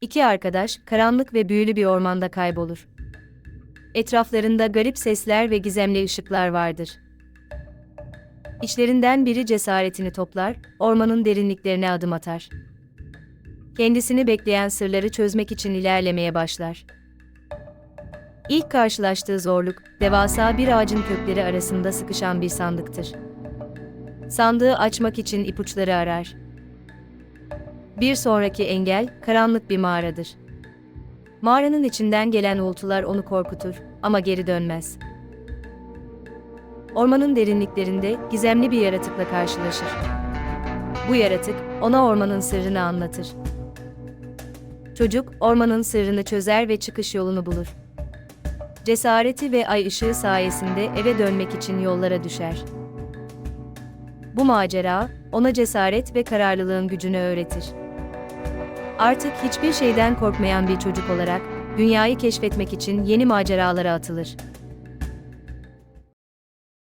İki arkadaş, karanlık ve büyülü bir ormanda kaybolur. Etraflarında garip sesler ve gizemli ışıklar vardır. İçlerinden biri cesaretini toplar, ormanın derinliklerine adım atar. Kendisini bekleyen sırları çözmek için ilerlemeye başlar. İlk karşılaştığı zorluk, devasa bir ağacın kökleri arasında sıkışan bir sandıktır. Sandığı açmak için ipuçları arar. Bir sonraki engel, karanlık bir mağaradır. Mağaranın içinden gelen uğultular onu korkutur ama geri dönmez. Ormanın derinliklerinde gizemli bir yaratıkla karşılaşır. Bu yaratık ona ormanın sırrını anlatır. Çocuk ormanın sırrını çözer ve çıkış yolunu bulur. Cesareti ve ay ışığı sayesinde eve dönmek için yollara düşer. Bu macera ona cesaret ve kararlılığın gücünü öğretir. Artık hiçbir şeyden korkmayan bir çocuk olarak dünyayı keşfetmek için yeni maceralara atılır.